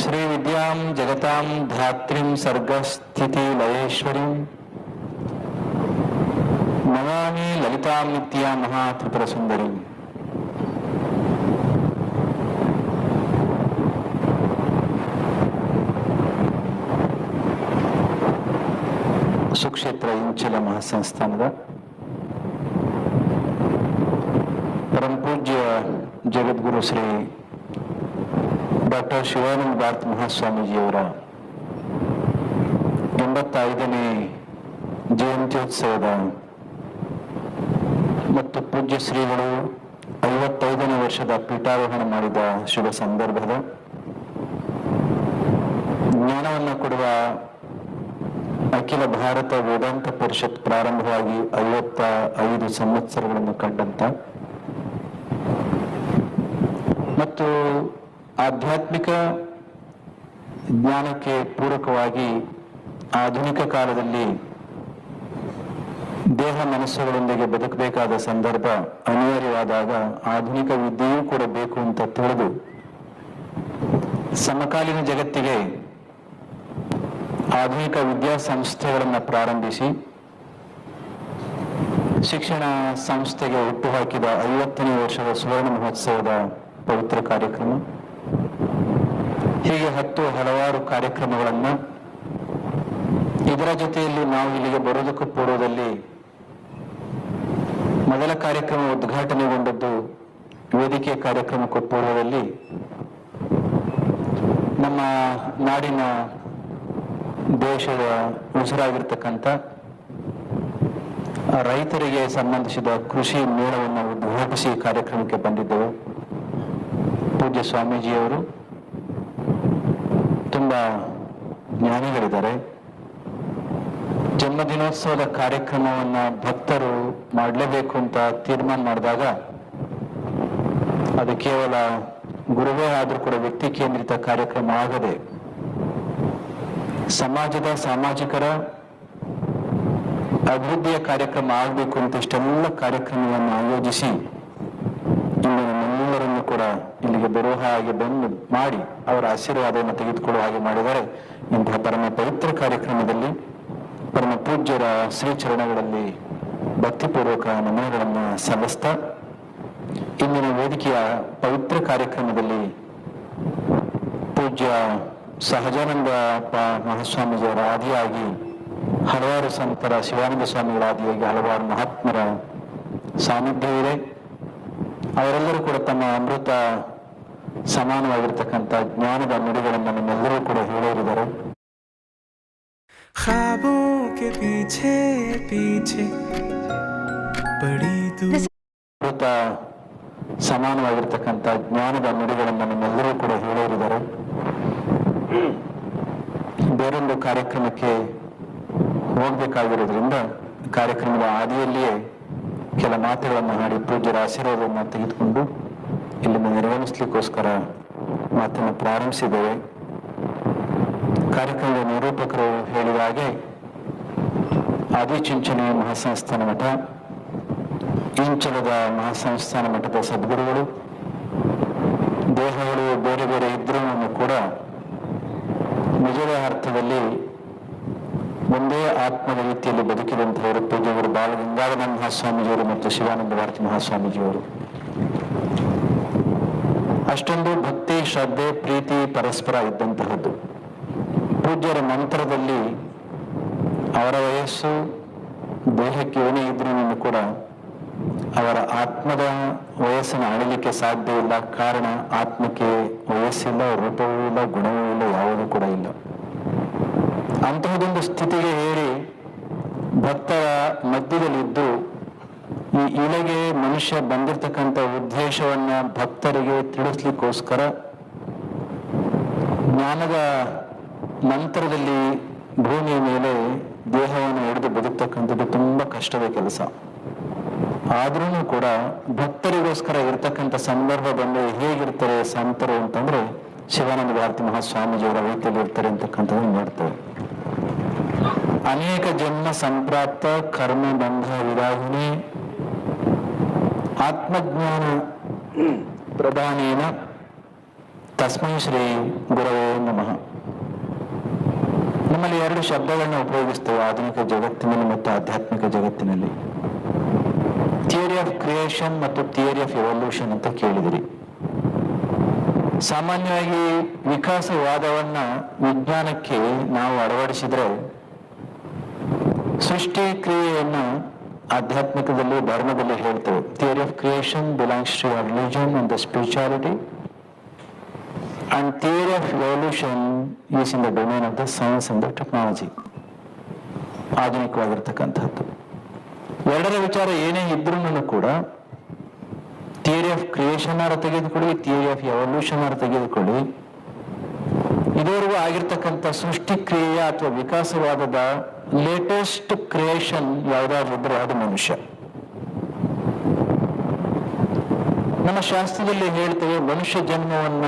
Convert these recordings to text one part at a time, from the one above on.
श्रीविद्यां जगतां धात्रीं सर्गस्थितिलयेश्वरीं नमामि ललितां नित्या महात्रिपुरसुन्दरीम् ಸುಕ್ಷೇತ್ರ ಇಂಚಲ ಮಹಾಸಂಸ್ಥಾನದ ಪರಮ ಪೂಜ್ಯ ಜಗದ್ಗುರು ಶ್ರೀ ಡಾಕ್ಟರ್ ಶಿವಾನಂದ ಭಾರತ್ ಮಹಾಸ್ವಾಮೀಜಿಯವರ ಎಂಬತ್ತೈದನೇ ಜಯಂತ್ಯೋತ್ಸವದ ಮತ್ತು ಪೂಜ್ಯ ಶ್ರೀಗಳು ಐವತ್ತೈದನೇ ವರ್ಷದ ಪೀಠಾರೋಹಣ ಮಾಡಿದ ಶುಭ ಸಂದರ್ಭದ ಜ್ಞಾನವನ್ನು ಕೊಡುವ ಅಖಿಲ ಭಾರತ ವೇದಾಂತ ಪರಿಷತ್ ಪ್ರಾರಂಭವಾಗಿ ಐವತ್ತ ಐದು ಸಂವತ್ಸರಗಳನ್ನು ಕಂಡಂತ ಮತ್ತು ಆಧ್ಯಾತ್ಮಿಕ ಜ್ಞಾನಕ್ಕೆ ಪೂರಕವಾಗಿ ಆಧುನಿಕ ಕಾಲದಲ್ಲಿ ದೇಹ ಮನಸ್ಸುಗಳೊಂದಿಗೆ ಬದುಕಬೇಕಾದ ಸಂದರ್ಭ ಅನಿವಾರ್ಯವಾದಾಗ ಆಧುನಿಕ ವಿದ್ಯೆಯೂ ಕೂಡ ಬೇಕು ಅಂತ ತಿಳಿದು ಸಮಕಾಲೀನ ಜಗತ್ತಿಗೆ ಆಧುನಿಕ ವಿದ್ಯಾಸಂಸ್ಥೆಗಳನ್ನು ಪ್ರಾರಂಭಿಸಿ ಶಿಕ್ಷಣ ಸಂಸ್ಥೆಗೆ ಹುಟ್ಟುಹಾಕಿದ ಐವತ್ತನೇ ವರ್ಷದ ಸುವರ್ಣ ಮಹೋತ್ಸವದ ಪವಿತ್ರ ಕಾರ್ಯಕ್ರಮ. ಹೀಗೆ ಹತ್ತು ಹಲವಾರು ಕಾರ್ಯಕ್ರಮಗಳನ್ನು ಇದರ ಜೊತೆಯಲ್ಲಿ ನಾವು ಇಲ್ಲಿಗೆ ಬರೋದಕ್ಕೂ ಪೂರ್ವದಲ್ಲಿ ಮೊದಲ ಕಾರ್ಯಕ್ರಮ ಉದ್ಘಾಟನೆಗೊಂಡದ್ದು ವೇದಿಕೆ ಕಾರ್ಯಕ್ರಮಕ್ಕೂ ಪೂರ್ವದಲ್ಲಿ ನಮ್ಮ ನಾಡಿನ ದೇಶದ ಉಸಿರಾಗಿರ್ತಕ್ಕಂಥ ರೈತರಿಗೆ ಸಂಬಂಧಿಸಿದ ಕೃಷಿ ಮೇಳವನ್ನು ಉದ್ಘಾಟಿಸಿ ಕಾರ್ಯಕ್ರಮಕ್ಕೆ ಬಂದಿದ್ದೆವು. ಪೂಜ್ಯ ಸ್ವಾಮೀಜಿಯವರು ತುಂಬಾ ಜ್ಞಾನಿಗಳಿದ್ದಾರೆ. ಜನ್ಮದಿನೋತ್ಸವದ ಕಾರ್ಯಕ್ರಮವನ್ನ ಭಕ್ತರು ಮಾಡಲೇಬೇಕು ಅಂತ ತೀರ್ಮಾನ ಮಾಡಿದಾಗ ಅದು ಕೇವಲ ಗುರುವೇ ಆದರೂ ಕೂಡ ವ್ಯಕ್ತಿ ಕೇಂದ್ರಿತ ಕಾರ್ಯಕ್ರಮ ಆಗದೆ ಸಮಾಜದ ಸಾಮಾಜಿಕರ ಅಭಿವೃದ್ಧಿಯ ಕಾರ್ಯಕ್ರಮ ಆಗಬೇಕು ಅಂತ ಇಷ್ಟೆಲ್ಲ ಕಾರ್ಯಕ್ರಮವನ್ನು ಆಯೋಜಿಸಿ ಇಂದು ನಮ್ಮೆಲ್ಲರನ್ನು ಕೂಡ ಇಲ್ಲಿಗೆ ಆಗಿ ಬಂದು ಮಾಡಿ ಅವರ ಆಶೀರ್ವಾದವನ್ನು ತೆಗೆದುಕೊಳ್ಳುವ ಹಾಗೆ ಮಾಡಿದರೆ ಇಂತಹ ಪರಮ ಪವಿತ್ರ ಕಾರ್ಯಕ್ರಮದಲ್ಲಿ ಪರಮ ಪೂಜ್ಯರ ಶ್ರೀಚರಣಗಳಲ್ಲಿ ಭಕ್ತಿಪೂರ್ವಕ ನಮನಗಳನ್ನು ಸಲ್ಲಿಸ್ತಾ ಇಂದಿನ ವೇದಿಕೆಯ ಪವಿತ್ರ ಕಾರ್ಯಕ್ರಮದಲ್ಲಿ ಪೂಜ್ಯ ಸಹಜಾನಂದ ಮಹಾಸ್ವಾಮೀಜಿಯವರ ಆದಿಯಾಗಿ ಹಲವಾರು ಸಂತರ ಶಿವಾನಂದ ಸ್ವಾಮಿಗಳ ಆದಿಯಾಗಿ ಹಲವಾರು ಮಹಾತ್ಮರ ಸಾನ್ನಿಧ್ಯವಿದೆ. ಅವರೆಲ್ಲರೂ ಕೂಡ ತಮ್ಮ ಅಮೃತ ಸಮಾನವಾಗಿರ್ತಕ್ಕಂಥ ಜ್ಞಾನದ ನುಡಿಗಳನ್ನು ನಿಮ್ಮೆಲ್ಲರೂ ಕೂಡ ಹೇಳಿರಿದ್ದಾರೆ ಸಮಾನವಾಗಿರ್ತಕ್ಕಂಥ ಜ್ಞಾನದ ನುಡಿಗಳನ್ನು ನಿಮ್ಮೆಲ್ಲರೂ ಕೂಡ ಹೇಳಿರಿದರು ಬೇರೊಂದು ಕಾರ್ಯಕ್ರಮಕ್ಕೆ ಹೋಗಬೇಕಾಗಿರೋದ್ರಿಂದ ಕಾರ್ಯಕ್ರಮದ ಆದಿಯಲ್ಲಿಯೇ ಕೆಲ ಮಾತುಗಳನ್ನು ಹಾಡಿ ಪೂಜ್ಯರ ಆಶೀರ್ವಾದವನ್ನು ತೆಗೆದುಕೊಂಡು ಇಲ್ಲಿಂದ ನಿರ್ಗಮಿಸ್ಲಿಕ್ಕೋಸ್ಕರ ಮಾತನ್ನು ಪ್ರಾರಂಭಿಸಿದ್ದೇವೆ. ಕಾರ್ಯಕ್ರಮದ ನಿರೂಪಕರು ಹೇಳಿದ ಹಾಗೆ ಆದಿಚುಂಚನೆಯ ಮಹಾಸಂಸ್ಥಾನ ಮಠ, ಇಂಚಲದ ಮಹಾಸಂಸ್ಥಾನ ಮಠದ ಸದ್ಗುರುಗಳು, ದೇಹಗಳು ಬೇರೆ ಬೇರೆ ಇದ್ರೂ ಕೂಡ ನಿಜದ ಅರ್ಥದಲ್ಲಿ ಒಂದೇ ಆತ್ಮದ ರೀತಿಯಲ್ಲಿ ಬದುಕಿದಂತಹವರು ಪೂಜ್ಯವರು ಬಾಲಗಂಗಾಧರ ಮಹಾಸ್ವಾಮೀಜಿಯವರು ಮತ್ತು ಶಿವಾನಂದ ಭಾರತಿ ಮಹಾಸ್ವಾಮೀಜಿಯವರು. ಅಷ್ಟೊಂದು ಭಕ್ತಿ, ಶ್ರದ್ಧೆ, ಪ್ರೀತಿ, ಪರಸ್ಪರ ಇದ್ದಂತಹದ್ದು. ಪೂಜ್ಯರ ನಂತರದಲ್ಲಿ ಅವರ ವಯಸ್ಸು, ದೇಹಕ್ಕೆ ಏನೇ ಇದ್ರೂ ಕೂಡ ಅವರ ಆತ್ಮದ ವಯಸ್ಸನ್ನು ಅಳಿಲಿಕ್ಕೆ ಸಾಧ್ಯ ಇಲ್ಲ. ಕಾರಣ ಆತ್ಮಕ್ಕೆ ವಯಸ್ಸಿಲ್ಲ, ರೂಪವೂ ಇಲ್ಲ, ಗುಣವೂ ಇಲ್ಲ, ಯಾವುದೂ ಕೂಡ ಇಲ್ಲ. ಅಂತಹದೊಂದು ಸ್ಥಿತಿಗೆ ಹೇಳಿ ಭಕ್ತರ ಮಧ್ಯದಲ್ಲಿದ್ದು ಈ ಇಲೆಗೆ ಮನುಷ್ಯ ಬಂದಿರತಕ್ಕಂಥ ಉದ್ದೇಶವನ್ನ ಭಕ್ತರಿಗೆ ತಿಳಿಸ್ಲಿಕ್ಕೋಸ್ಕರ ಜ್ಞಾನದ ನಂತರದಲ್ಲಿ ಭೂಮಿಯ ಮೇಲೆ ದೇಹವನ್ನು ಹಿಡಿದು ಬದುಕ್ತಕ್ಕಂಥದ್ದು ತುಂಬಾ ಕಷ್ಟದ ಕೆಲಸ. ಆದ್ರೂ ಕೂಡ ಭಕ್ತರಿಗೋಸ್ಕರ ಇರ್ತಕ್ಕಂಥ ಸಂದರ್ಭ ಬಂದು ಹೇಗಿರ್ತಾರೆ ಸಂತರು ಅಂತಂದ್ರೆ ಶಿವಾನಂದ ಭಾರತಿ ಮಹಾಸ್ವಾಮೀಜಿಯವರ ರೀತಿಯಲ್ಲಿ ಇರ್ತಾರೆ ಅಂತಕ್ಕಂಥದ್ದು ನೋಡ್ತೇವೆ. ಅನೇಕ ಜನ್ಮ ಸಂಪ್ರಾಪ್ತ, ಕರ್ಮ ಬಂಧ ವಿರಾಗಿಣಿ ಆತ್ಮಜ್ಞಾನ ಪ್ರಧಾನೇನ ತಸ್ಮೈ ಶ್ರೀ ಗುರವೇ ನಮಃ. ನಮ್ಮಲ್ಲಿ ಎರಡು ಶಬ್ದಗಳನ್ನ ಉಪಯೋಗಿಸ್ತೇವೆ, ಆಧುನಿಕ ಜಗತ್ತಿನಲ್ಲಿ ಮತ್ತು ಆಧ್ಯಾತ್ಮಿಕ ಜಗತ್ತಿನಲ್ಲಿ. ಥಿಯರಿ ಆಫ್ ಕ್ರಿಯೇಷನ್ ಮತ್ತು ಥಿಯರಿ ಆಫ್ ಎವಲ್ಯೂಷನ್ ಅಂತ ಕೇಳಿದಿರಿ. ಸಾಮಾನ್ಯವಾಗಿ ವಿಕಾಸವಾದವನ್ನ ವಿಜ್ಞಾನಕ್ಕೆ ನಾವು ಅಳವಡಿಸಿದ್ರೆ ಸೃಷ್ಟಿ ಕ್ರಿಯೆಯನ್ನ ಆಧ್ಯಾತ್ಮಿಕದಲ್ಲಿ, ಧರ್ಮದಲ್ಲಿ ಹೇಳ್ತೇವೆ. Theory of creation belongs to religion and the spirituality and theory of revolution is in the domain of the science and the technology ಆಧುನಿಕವಾಗಿರ್ತಕ್ಕಂಥದ್ದು ಎರಡರ ವಿಚಾರ ಏನೇ ಇದ್ರೂ ಕೂಡ ಥಿಯರಿ ಆಫ್ ಕ್ರಿಯೇಷನ್ ಆರ ತೆಗೆದುಕೊಳ್ಳಿ ಥಿಯರಿ ಆಫ್ ಎವಲ್ಯೂಷನ್ ಆರ ತೆಗೆದುಕೊಳ್ಳಿ. ಇದುವರೆಗೂ ಆಗಿರ್ತಕ್ಕಂಥ ಸೃಷ್ಟಿ ಕ್ರಿಯೆಯ ಅಥವಾ ವಿಕಾಸವಾದದ ಲೇಟೆಸ್ಟ್ ಕ್ರಿಯೇಷನ್ ಯಾವ್ದಾದ್ರು ಇದ್ರೆ ಅದು ಮನುಷ್ಯ. ನಮ್ಮ ಶಾಸ್ತ್ರದಲ್ಲಿ ಹೇಳ್ತೇವೆ, ಮನುಷ್ಯ ಜನ್ಮವನ್ನ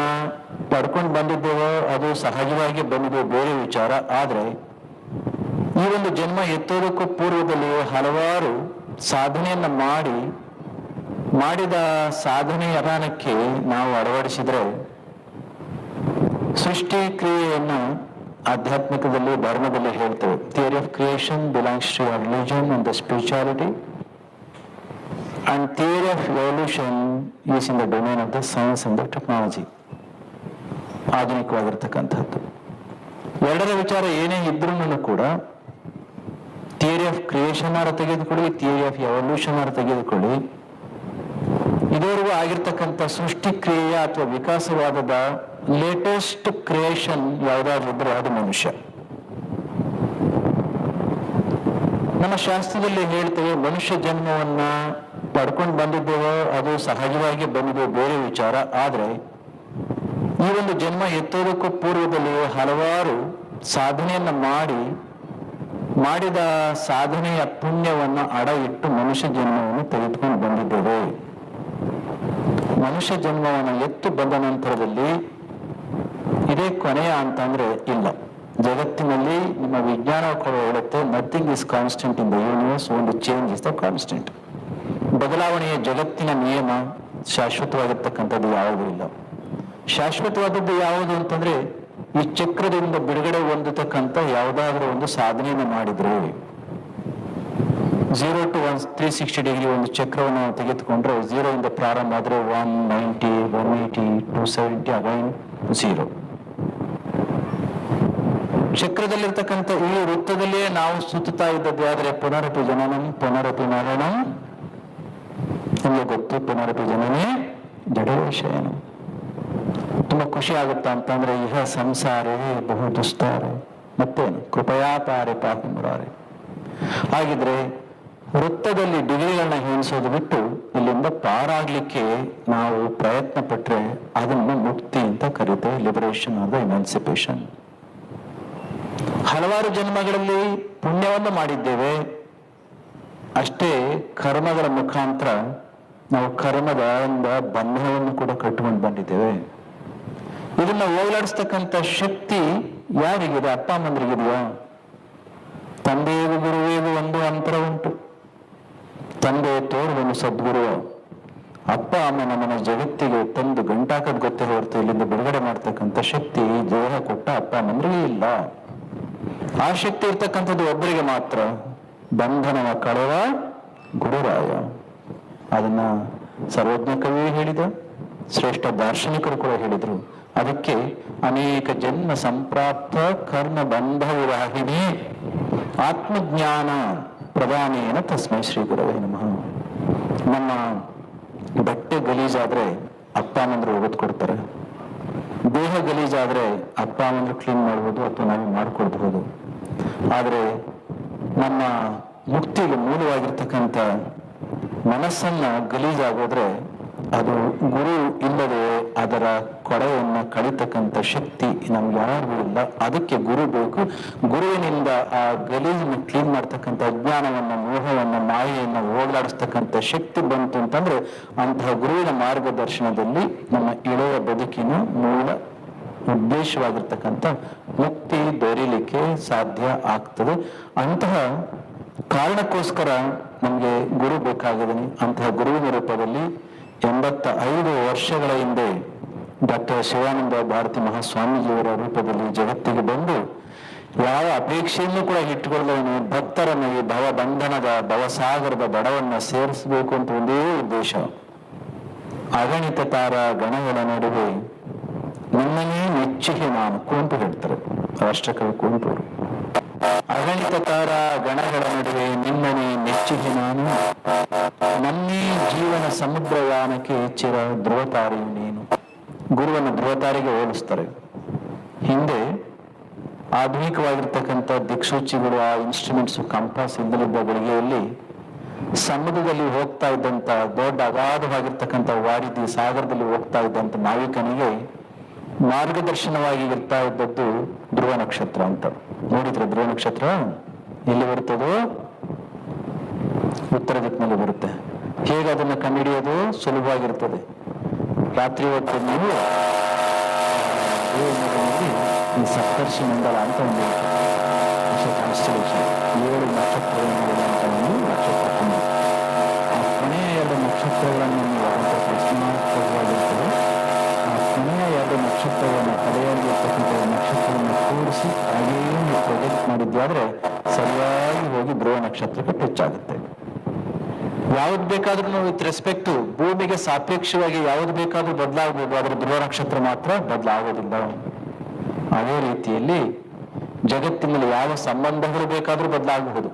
ಪಡ್ಕೊಂಡು ಬಂದಿದ್ದೇವೋ ಅದು ಸಹಜವಾಗಿ ಬಂದಿದೆ, ಬೇರೆ ವಿಚಾರ. ಆದ್ರೆ ಈ ಒಂದು ಜನ್ಮ ಎತ್ತೋದಕ್ಕೂ ಪೂರ್ವದಲ್ಲಿ ಹಲವಾರು ಸಾಧನೆಯನ್ನ ಮಾಡಿ, ಮಾಡಿದ ಸಾಧನೆ ಅದಾನಕ್ಕೆ ನಾವು ಅಳವಡಿಸಿದ್ರೆ ಸೃಷ್ಟಿ ಕ್ರಿಯೆಯನ್ನ ಆಧ್ಯಾತ್ಮಿಕದಲ್ಲಿ, ಧರ್ಮದಲ್ಲಿ ಹೇಳ್ತೇವೆ. Theory of creation belongs to religion and the spirituality and theory of revolution is in the domain of the science and the technology ಆಧುನಿಕವಾಗಿರ್ತಕ್ಕಂಥದ್ದು. ಎರಡರ ವಿಚಾರ ಏನೇ ಇದ್ರೂ ಕೂಡ ಥಿಯರಿ ಆಫ್ ಕ್ರಿಯೇಷನ್ ಆರ ತೆಗೆದುಕೊಳ್ಳಿ ಥಿಯರಿ ಆಫ್ ಎವಲ್ಯೂಷನ್ ಆರ ತೆಗೆದುಕೊಳ್ಳಿ. ಇದುವರೆಗೂ ಆಗಿರ್ತಕ್ಕಂಥ ಸೃಷ್ಟಿ ಕ್ರಿಯೆಯ ಅಥವಾ ವಿಕಾಸವಾದದ ಲೇಟೆಸ್ಟ್ ಕ್ರಿಯೇಷನ್ ಯಾವ್ದಾದ್ರು ಇದ್ರೆ ಅದು ಮನುಷ್ಯ. ನಮ್ಮ ಶಾಸ್ತ್ರದಲ್ಲಿ ಹೇಳ್ತೇವೆ, ಮನುಷ್ಯ ಜನ್ಮವನ್ನ ಪಡ್ಕೊಂಡು ಬಂದಿದ್ದೇವೋ ಅದು ಸಹಜವಾಗಿ ಬಂದಿದೆ ಬೇರೆ ವಿಚಾರ. ಆದ್ರೆ ಈ ಒಂದು ಜನ್ಮ ಎತ್ತೋದಕ್ಕೂ ಪೂರ್ವದಲ್ಲಿ ಹಲವಾರು ಸಾಧನೆಯನ್ನ ಮಾಡಿ, ಮಾಡಿದ ಸಾಧನೆಯ ಪುಣ್ಯವನ್ನ ಅಡ ಇಟ್ಟು ಮನುಷ್ಯ ಜನ್ಮವನ್ನು ತೆಗೆದುಕೊಂಡು ಬಂದಿದ್ದೇವೆ. ಮನುಷ್ಯ ಜನ್ಮವನ್ನು ಎತ್ತು ಬಂದ ನಂತರದಲ್ಲಿ ಇದೇ ಕೊನೆಯ ಅಂತಂದ್ರೆ ಇಲ್ಲ. ಜಗತ್ತಿನಲ್ಲಿ ನಿಮ್ಮ ವಿಜ್ಞಾನ ಕೂಡ ಹೇಳುತ್ತೆ nothing is constant in the universe ಒಂದು ಚೇಂಜ್ ಇಸ್ ದ ಕಾನ್ಸ್ಟೆಂಟ್ ಬದಲಾವಣೆಯ ಜಗತ್ತಿನ ನಿಯಮ ಶಾಶ್ವತವಾಗಿರ್ತಕ್ಕಂಥದ್ದು ಯಾವುದೂ ಇಲ್ಲ. ಶಾಶ್ವತವಾದದ್ದು ಯಾವುದು ಅಂತಂದ್ರೆ, ಈ ಚಕ್ರದಿಂದ ಬಿಡುಗಡೆ ಹೊಂದತಕ್ಕಂಥ ಯಾವುದಾದ್ರೂ ಒಂದು ಸಾಧನೆಯನ್ನು ಮಾಡಿದ್ರು. Zero to one three sixty degree ಒಂದು ಚಕ್ರವನ್ನು ತೆಗೆದುಕೊಂಡ್ರೆ ಝೀರೋ ಇಂದ ಪ್ರಾರಂಭ ಆದ್ರೆ one ninety one eighty two seventy again zero ಚಕ್ರದಲ್ಲಿರ್ತಕ್ಕಂಥ ಈ ವೃತ್ತದಲ್ಲಿಯೇ ನಾವು ಸುತ್ತುತ್ತಾ ಇದ್ದದ್ದು ಆದರೆ ಪುನರಪಿ ಜನನಂ, ಪುನರಪಿ ಮರಣಂ. ನಮಗೆ ಗೊತ್ತು, ಪುನರಪಿ ಜನನೇ ಜಡವೇಶಯನ ತುಂಬಾ ಖುಷಿ ಆಗುತ್ತಾ ಅಂತಂದ್ರೆ ಇಹ ಸಂಸಾರವೇ ಬಹು ದುಸ್ತಾರೆ ಮತ್ತೇನು ಕೃಪಯಾ ಮುರಾರೆ ಹಾಗಿದ್ರೆ ವೃತ್ತದಲ್ಲಿ ಡಿಗ್ರಿಗಳನ್ನ ಹೇಳಿಸೋದು ಬಿಟ್ಟು ಇಲ್ಲಿಂದ ಪಾರಾಗ್ಲಿಕ್ಕೆ ನಾವು ಪ್ರಯತ್ನ ಪಟ್ರೆ ಅದನ್ನು ಮುಕ್ತಿ ಅಂತ ಕರೀತೇವೆ ಲಿಬರೇಷನ್ ಆದ ಇಮಾನ್ಸಿಪೇಷನ್ ಹಲವಾರು ಜನ್ಮಗಳಲ್ಲಿ ಪುಣ್ಯವನ್ನು ಮಾಡಿದ್ದೇವೆ. ಅಷ್ಟೇ ಕರ್ಮಗಳ ಮುಖಾಂತರ ನಾವು ಕರ್ಮದ ಬಂಧನವನ್ನು ಕೂಡ ಕಟ್ಟಿಕೊಂಡು ಬಂದಿದ್ದೇವೆ. ಇದನ್ನ ಓಲಾಡಿಸ್ತಕ್ಕಂಥ ಶಕ್ತಿ ಯಾರಿಗಿದೆ? ಅಪ್ಪ, ಅಮ್ಮಂದ್ರಿಗಿದೆಯಾ? ತಂದೆಗೂ ಗುರುವಿಗೂ ಒಂದು ಅಂತರ ಉಂಟು. ತಂದೆ ತೋರುವನು ಸದ್ಗುರು. ಅಪ್ಪ, ಅಮ್ಮ ನಮ್ಮನ್ನು ಜಗತ್ತಿಗೆ ತಂದು ಗಂಟಾಕದ್ ಗೊತ್ತೇ ಇಲ್ಲಿಂದ ಬಿಡುಗಡೆ ಮಾಡ್ತಕ್ಕಂಥ ಶಕ್ತಿ ದೇಹ ಕೊಟ್ಟ ಅಪ್ಪ, ಅಮ್ಮಂದ್ರಿಗೆ ಇಲ್ಲ. ಆ ಶಕ್ತಿ ಇರ್ತಕ್ಕಂಥದ್ದು ಒಬ್ಬರಿಗೆ ಮಾತ್ರ. ಬಂಧನವ ಕಳವ ಗುರುರಾಯ. ಅದನ್ನ ಸರ್ವಜ್ಞ ಕವಿ ಹೇಳಿದ, ಶ್ರೇಷ್ಠ ದಾರ್ಶನಿಕರು ಕೂಡ ಹೇಳಿದ್ರು. ಅದಕ್ಕೆ ಅನೇಕ ಜನ್ಮ ಸಂಪ್ರಾಪ್ತ ಕರ್ಮ ಬಂಧ ವಿರಾಹಿಣಿ ಆತ್ಮಜ್ಞಾನ ಪ್ರಧಾನೇನ ತಸ್ಮೈ ಶ್ರೀ ಗುರವೇ ನಮಃ. ನಮ್ಮ ಬಟ್ಟೆ ಗಲೀಜಾದ್ರೆ ಅಪ್ಪ ಅಮ್ಮಂದ್ರು ಒಗದ್ ಕೊಡ್ತಾರೆ. ದೇಹ ಗಲೀಜಾದ್ರೆ ಅಪ್ಪ ಅಮ್ಮಂದ್ರು ಕ್ಲೀನ್ ಮಾಡ್ಬೋದು ಅಥವಾ ನಾವೇ ಮಾಡ್ಕೊಡ್ಬಹುದು ಆದ್ರೆ ನಮ್ಮ ಮುಕ್ತಿಗೆ ಮೂಲವಾಗಿರ್ತಕ್ಕಂಥ ಮನಸ್ಸನ್ನ ಗಲೀಜಾಗೋದ್ರೆ ಅದು ಗುರು ಇಲ್ಲದೆ ಅದರ ಕೊಡೆಯನ್ನು ಕಳಿತಕ್ಕಂಥ ಶಕ್ತಿ ನಮ್ಗೆ ಯಾರಿಗೂ ಇಲ್ಲ. ಅದಕ್ಕೆ ಗುರು ಬೇಕು. ಗುರುವಿನಿಂದ ಆ ಗಲೀಜನ್ನು ಕ್ಲೀನ್ ಮಾಡ್ತಕ್ಕಂಥ ಅಜ್ಞಾನವನ್ನ ಮೋಹವನ್ನ, ಮಾಯೆಯನ್ನು ಹೋಗಲಾಡಿಸ್ತಕ್ಕಂಥ ಶಕ್ತಿ ಬಂತು ಅಂತಂದ್ರೆ ಅಂತಹ ಗುರುವಿನ ಮಾರ್ಗದರ್ಶನದಲ್ಲಿ ನಮ್ಮ ಇಳೆಯ ಬದುಕಿನ ಮೂಲ ಉದ್ದೇಶವಾಗಿರ್ತಕ್ಕಂಥ ಮುಕ್ತಿ ದೊರೀಲಿಕ್ಕೆ ಸಾಧ್ಯ ಆಗ್ತದೆ. ಅಂತಹ ಕಾರಣಕ್ಕೋಸ್ಕರ ನಮಗೆ ಗುರು ಬೇಕಾಗಿದ್ದೀನಿ ಅಂತಹ ಗುರುವಿನ ರೂಪದಲ್ಲಿ ಎಂಬತ್ತ ಐದು ವರ್ಷಗಳ ಹಿಂದೆ ಡಾಕ್ಟರ್ ಶಿವಾನಂದ ಭಾರತಿ ಮಹಾಸ್ವಾಮೀಜಿಯವರ ರೂಪದಲ್ಲಿ ಜಗತ್ತಿಗೆ ಬಂದು ಯಾವ ಅಪೇಕ್ಷೆಯನ್ನು ಕೂಡ ಇಟ್ಟುಕೊಳ್ಳದವನು ಭಕ್ತರನ್ನು ಈ ಭವ ಬಂಧನದ ಭವಸಾಗರದ ದಡವನ್ನ ಸೇರಿಸಬೇಕು ಅಂತ ಒಂದೇ ಉದ್ದೇಶ. ಅಗಣಿತ ತಾರ ಗಣಗಳ ನಡುವೆ ನಿನ್ನನ್ನೇ ಮೆಚ್ಚಿಗೆ ನಾನು ಕುವೆಂಪು ಹೇಳ್ತಾರೆ. ರಾಷ್ಟ್ರಕವಿ ಕುವೆಂಪು ಅವರು. ಅಗಣಿತ ತಾರ ಗಣಗಳ ನಡುವೆ ನಿನ್ನನೇ ಮೆಚ್ಚಿಗೆ ನಾನು. ನನ್ನೇ ಜೀವನ ಸಮುದ್ರಯಾನಕ್ಕೆ ಹೆಚ್ಚಿರ ಧ್ರುವತಾರೆಯು ನೀನು. ಗುರುವನ್ನು ಧ್ರುವತಾರಿಗೆ ಹೋಲಿಸ್ತಾರೆ. ಹಿಂದೆ ಆಧುನಿಕವಾಗಿರ್ತಕ್ಕಂಥ ದಿಕ್ಸೂಚಿಗಳು ಆ ಇನ್ಸ್ಟ್ರೂಮೆಂಟ್ಸ್ ಕಂಪಾಸ್ ಇದ್ದಲಿದ್ದ ಗಳಿಗೆಯಲ್ಲಿ ಸಮುದ್ರದಲ್ಲಿ ಹೋಗ್ತಾ ಇದ್ದಂತ ದೊಡ್ಡ ಅಗಾಧವಾಗಿರ್ತಕ್ಕಂಥ ವಾರಿದಿ ಸಾಗರದಲ್ಲಿ ಹೋಗ್ತಾ ಇದ್ದಂತ ನಾವಿಕನಿಗೆ ಮಾರ್ಗದರ್ಶನವಾಗಿ ಇರ್ತಾ ಇದ್ದದ್ದು ಧ್ರುವ ನಕ್ಷತ್ರ ಅಂತ. ನೋಡಿದ್ರೆ ಧ್ರುವ ನಕ್ಷತ್ರ ಎಲ್ಲಿ ಬರ್ತದೋ? ಉತ್ತರ ದಿಕ್ಕಿನಲ್ಲಿ ಬರುತ್ತೆ. ಹೇಗೆ ಅದನ್ನ ಕಂಡುಹಿಡಿಯೋದು? ಸುಲಭವಾಗಿರ್ತದೆ. ರಾತ್ರಿ ಹೊತ್ತು ನೀವು ಈ ಸಪ್ತರ್ಷಿ ಮಂಡಲ ಅಂತ ಒಂದು ಏಳು ನಕ್ಷತ್ರಗಳನ್ನು ನಕ್ಷತ್ರ ಕೊನೆಯ ಎರಡು ನಕ್ಷತ್ರಗಳನ್ನು ನಕ್ಷತ್ರವನ್ನು ಹಾಗೇನು ಪ್ರೊಜೆಕ್ಟ್ ಸರಿಯಾಗಿ ಹೋಗಿ ಧ್ರುವ ನಕ್ಷತ್ರಕ್ಕೆ ಟಚ್ ಆಗುತ್ತೆ. ಯಾವ್ದು ಬೇಕಾದ್ರೂ ವಿತ್ ರೆಸ್ಪೆಕ್ಟ್ ಭೂಮಿಗೆ ಸಾಪೇಕ್ಷವಾಗಿ ಯಾವ್ದು ಬೇಕಾದ್ರೂ ಬದಲಾಗಬಹುದು ಆದರೆ ಧ್ರುವ ನಕ್ಷತ್ರ ಮಾತ್ರ ಬದಲಾಗೋದಿಲ್ಲ. ಅದೇ ರೀತಿಯಲ್ಲಿ ಜಗತ್ತಿನಲ್ಲಿ ಯಾವ ಸಂಬಂಧಗಳು ಬೇಕಾದ್ರೂ ಬದಲಾಗಬಹುದು.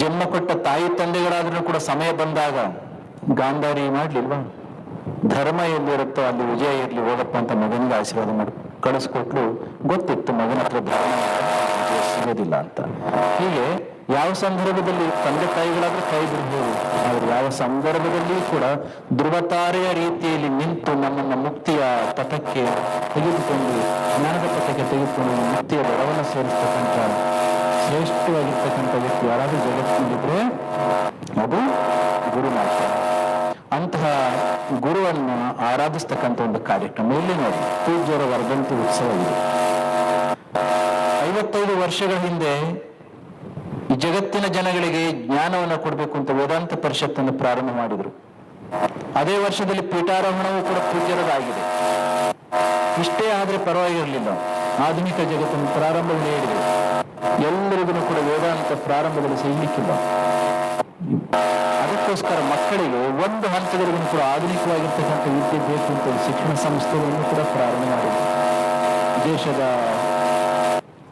ಜನ್ಮ ಕೊಟ್ಟ ತಾಯಿ ತಂದೆಗಳಾದ್ರೂ ಕೂಡ ಸಮಯ ಬಂದಾಗ ಗಾಂಧಾರಿ ಮಾಡ್ಲಿಲ್ವಾ? ಧರ್ಮ ಎಲ್ಲಿರುತ್ತೋ ಅಲ್ಲಿ ವಿಜಯ ಇರ್ಲಿ, ಹೋಗಪ್ಪ ಅಂತ ಮಗನಿಗೆ ಆಶೀರ್ವಾದ ಮಾಡಿ. ಕಳಿಸ್ಕೊಟ್ಲು ಗೊತ್ತಿತ್ತು ಮಗನ ಹತ್ರ ಸಿಗೋದಿಲ್ಲ ಅಂತ. ಹೀಗೆ ಯಾವ ಸಂದರ್ಭದಲ್ಲಿ ತಂದೆ ತಾಯಿಗಳಾದ್ರೂ ಕೈ ಬಿಡ್ಬೋದು ಆದ್ರೆ ಯಾವ ಸಂದರ್ಭದಲ್ಲಿ ಕೂಡ ಧ್ರುವತಾರೆಯ ರೀತಿಯಲ್ಲಿ ನಿಂತು ನಮ್ಮನ್ನ ಮುಕ್ತಿಯ ಪಥಕ್ಕೆ ತೆಗೆದುಕೊಂಡು, ಜ್ಞಾನದ ಪಥಕ್ಕೆ ತೆಗೆದುಕೊಂಡು ಮುಕ್ತಿಯ ಬರವನ್ನು ಸೇರಿಸ್ತಕ್ಕಂಥ ಶ್ರೇಷ್ಠವಾಗಿರ್ತಕ್ಕಂಥ ವ್ಯಕ್ತಿ ಯಾರಾದ್ರೂ ಜಗತ್ತಿನಲ್ಲಿದ್ರೆ ಅದು ಗುರು ಮಾತ್ರ. ಅಂತಹ ಗುರುವನ್ನು ಆರಾಧಿಸ್ತಕ್ಕಂಥ ಒಂದು ಕಾರ್ಯಕ್ರಮ. ಇಲ್ಲಿ ನೋಡಿ, ಪೂಜ್ಯರ ವರ್ಧಂತಿ ಉತ್ಸವ ಇದೆ. ಐವತ್ತೈದು ವರ್ಷಗಳ ಹಿಂದೆ ಈ ಜಗತ್ತಿನ ಜನಗಳಿಗೆ ಜ್ಞಾನವನ್ನು ಕೊಡಬೇಕು ಅಂತ ವೇದಾಂತ ಪರಿಷತ್ತನ್ನು ಪ್ರಾರಂಭ ಮಾಡಿದರು. ಅದೇ ವರ್ಷದಲ್ಲಿ ಪೀಠಾರೋಹಣವೂ ಕೂಡ ಪೂಜ್ಯರದಾಗಿದೆ. ಇಷ್ಟೇ ಆದ್ರೆ ಪರವಾಗಿರಲಿಲ್ಲ. ಆಧುನಿಕ ಜಗತ್ತನ್ನು ಪ್ರಾರಂಭ ಹೇಳಿದೆ ಎಲ್ಲರಿಗೂ ಕೂಡ ವೇದಾಂತ ಪ್ರಾರಂಭದಲ್ಲಿ ಸಿಗ್ಲಿಕ್ಕಿಲ್ಲ ಅದಕ್ಕೋಸ್ಕರ ಮಕ್ಕಳಿಗೆ ಒಂದು ಹಂತದವರೆಗೂ ಕೂಡ ಆಧುನಿಕವಾಗಿರ್ತಕ್ಕಂಥ ವಿದ್ಯೆ ಬೇಕು ಅಂತ ಶಿಕ್ಷಣ ಸಂಸ್ಥೆಗಳನ್ನು ಕೂಡ ಪ್ರಾರಂಭ ಮಾಡಿದೆ ದೇಶದ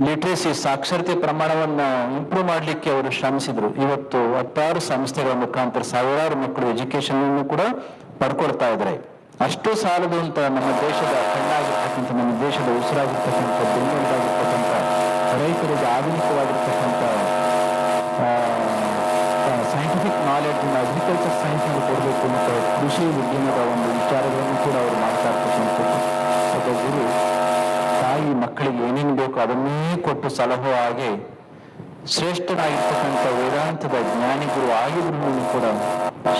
ಲಿಟ್ರಸಿ ಸಾಕ್ಷರತೆ ಪ್ರಮಾಣವನ್ನ ಇಂಪ್ರೂವ್ ಮಾಡಲಿಕ್ಕೆ ಅವರು ಶ್ರಮಿಸಿದ್ರು. ಇವತ್ತು ಹತ್ತಾರು ಸಂಸ್ಥೆಗಳ ಮುಖಾಂತರ ಸಾವಿರಾರು ಮಕ್ಕಳು ಎಜುಕೇಶನ್ ಅನ್ನು ಕೂಡ ಪಡ್ಕೊಳ್ತಾ ಇದ್ದಾರೆ. ಅಷ್ಟು ಸಾಲದು ಅಂತ ನಮ್ಮ ದೇಶದ ಕಣ್ಣಾಗಿರ್ತಕ್ಕಂಥ, ನಮ್ಮ ದೇಶದ ಉಸಿರಾಗಿರ್ತಕ್ಕಂಥ ಬೆಂಗಳೂರಾಗಿರ್ತಕ್ಕಂಥ ರೈತರಿಗೆ ಆಧುನಿಕವಾಗಿರ್ತಕ್ಕಂಥ ಸೈಂಟಿಫಿಕ್ ನಾಲೆಡ್ಜ್ ಅಗ್ರಿಕಲ್ಚರ್ ಸೈನ್ಸ್ ಅನ್ನು ಕೊಡಬೇಕು ಮತ್ತು ಕೃಷಿ ಉದ್ಯಮದ ಒಂದು ವಿಚಾರಗಳನ್ನು ಕೂಡ ಅವರು ಮಾಡ್ತಾ ಇರ್ತಕ್ಕಂಥದ್ದು. ಒಬ್ಬ ಗುರು ತಾಯಿ ಮಕ್ಕಳಿಗೆ ಏನೇನು ಬೇಕು ಅದನ್ನೇ ಕೊಟ್ಟು ಸಲಹೋ ಹಾಗೆ ಶ್ರೇಷ್ಠನಾಗಿರ್ತಕ್ಕಂಥ ವೇದಾಂತದ ಜ್ಞಾನಿ ಗುರು ಆಗಿದ್ರು ಕೂಡ